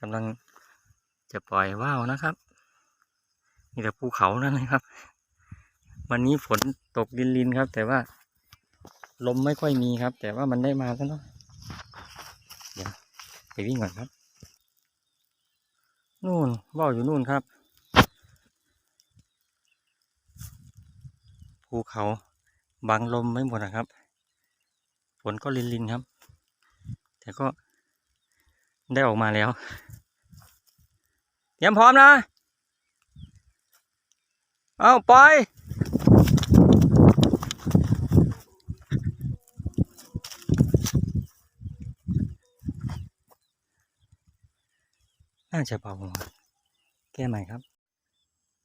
กำลังจะปล่อยว่าวนะครับมีแต่ภูเขานั่นเลยครับ วันนี้ฝนตกลินๆครับ แต่ว่าลมไม่ค่อยมีครับ แต่ว่ามันได้มาซะเนาะเดี๋ยวไปวิ่งก่อนครับ นู่นว่าวอยู่นู่นครับ ภูเขาบังลมไม่หมดนะครับ ฝนก็ลินๆครับ แต่ก็ ได้ออกมาแล้วเตรียมพร้อมนะ เอาปล่อย น่าจะเบาแก้ใหม่ครับ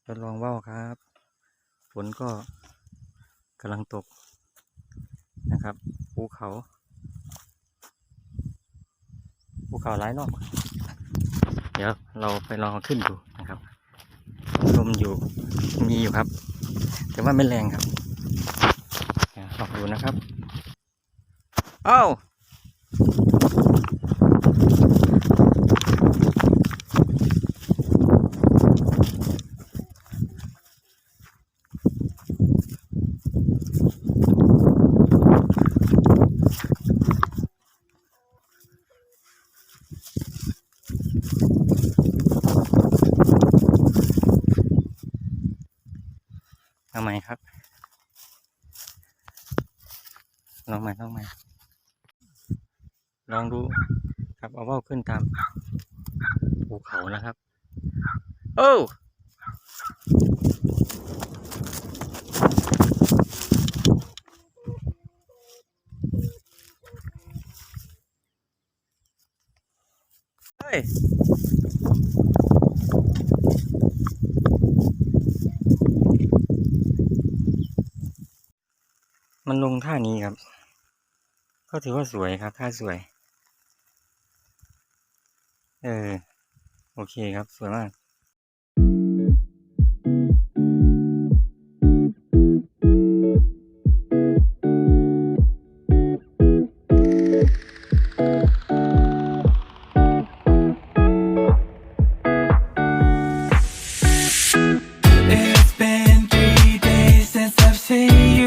ทดลองว่าวครับ ฝนก็กำลังตกนะครับ ภูเขา ภูเขาหลายรอบเดี๋ยวเราไปลองขึ้นดูนะครับลมอยู่มีอยู่ครับ แต่ว่าไม่แรงครับลองดูนะครับ เอ้า ทำไมครับ ลองใหม่ลองใหม่ ลองดูครับเอาว่าวขึ้นตามภูเขานะครับ โอ้เฮ้ย มันลงท่านี้ครับ ก็ถือว่าสวยครับ ท่าสวย เออ โอเคครับ สวยมาก